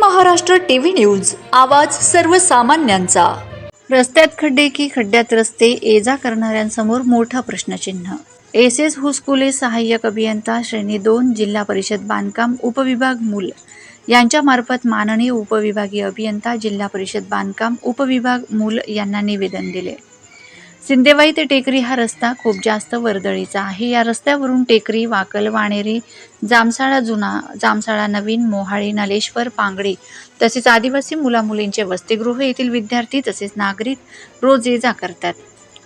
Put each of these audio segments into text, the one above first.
Maharashtra TV news. आवाज सर्वसामान्यांचा. रस्त्यात खड्डे की खड्ड्यात रस्ते ये जा करणाऱ्यांसमोर मोठा प्रश्नचिन्ह. एस एस हुस्कुले सहाय्यक अभियंता श्रेणी दोन जिल्हा परिषद बांधकाम उपविभाग मूल. यांच्यामार्फत माननीय उपविभागीय अभियंता जिल्हा परिषद बांधकाम उपविभाग मूल यांना निवेदन दिले. सिंदेवाई ते टेकरी हा रस्ता खूप जास्त वर्दळीचा आहे. या रस्त्यावरून टेकरी वाकल वाणेरी जामसाळा जुना जामसाळा नवीन मोहाळी नलेश्वर पांगडी तसेच आदिवासी मुलामुलींचे वसतिगृह येथील विद्यार्थी तसेच नागरिक रोज ये जा करतात.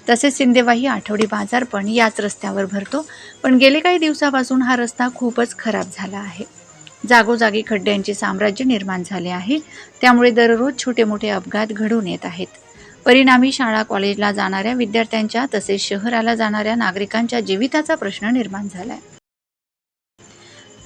तसेच सिंदेवाही आठवडी बाजार पण याच रस्त्यावर भरतो. पण गेले काही दिवसापासून हा रस्ता खूपच खराब झाला आहे. जागोजागी खड्ड्यांचे साम्राज्य निर्माण झाले आहे. त्यामुळे दररोज छोटे मोठे अपघात घडून येत आहेत. परिणामी शाळा कॉलेजला जाणाऱ्या विद्यार्थ्यांच्या तसेच शहराला जाणाऱ्या नागरिकांच्या जीविताचा प्रश्न निर्माण झालाय.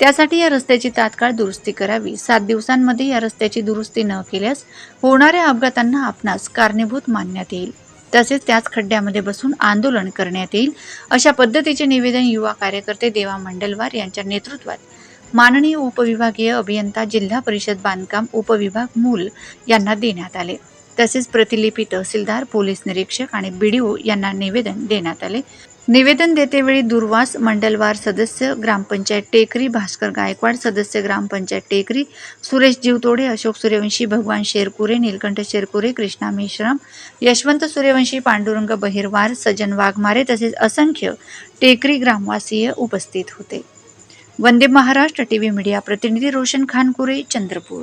त्यासाठी या रस्त्याची तात्काळ दुरुस्ती करावी. सात दिवसांमध्ये या रस्त्याची दुरुस्ती न केल्यास होणाऱ्या अपघातांना आपणास कारणीभूत मानण्यात येईल. तसेच त्याच खड्ड्यामध्ये बसून आंदोलन करण्यात येईल अशा पद्धतीचे निवेदन युवा कार्यकर्ते देवा मंडलवार यांच्या नेतृत्वात माननीय उपविभागीय अभियंता जिल्हा परिषद बांधकाम उपविभाग मूल यांना देण्यात आले. तसेच प्रतिलिपी तहसीलदार पोलीस निरीक्षक आणि बीडीओ यांना निवेदन देण्यात आले. निवेदन देतेवेळी दुर्वास मंडलवार सदस्य ग्रामपंचायत टेकरी भास्कर गायकवाड सदस्य ग्रामपंचायत टेकरी सुरेश जीवतोडे अशोक सूर्यवंशी भगवान शेरकुरे नीलकंठ शेरकुरे कृष्णा मेश्राम यशवंत सूर्यवंशी पांडुरंग बहिरवार सजन वाघमारे तसेच असंख्य टेकरी ग्रामवासीय उपस्थित होते. Vande Maharashtra T V media प्रतिनिधी रोशन खानकुरे चंद्रपूर.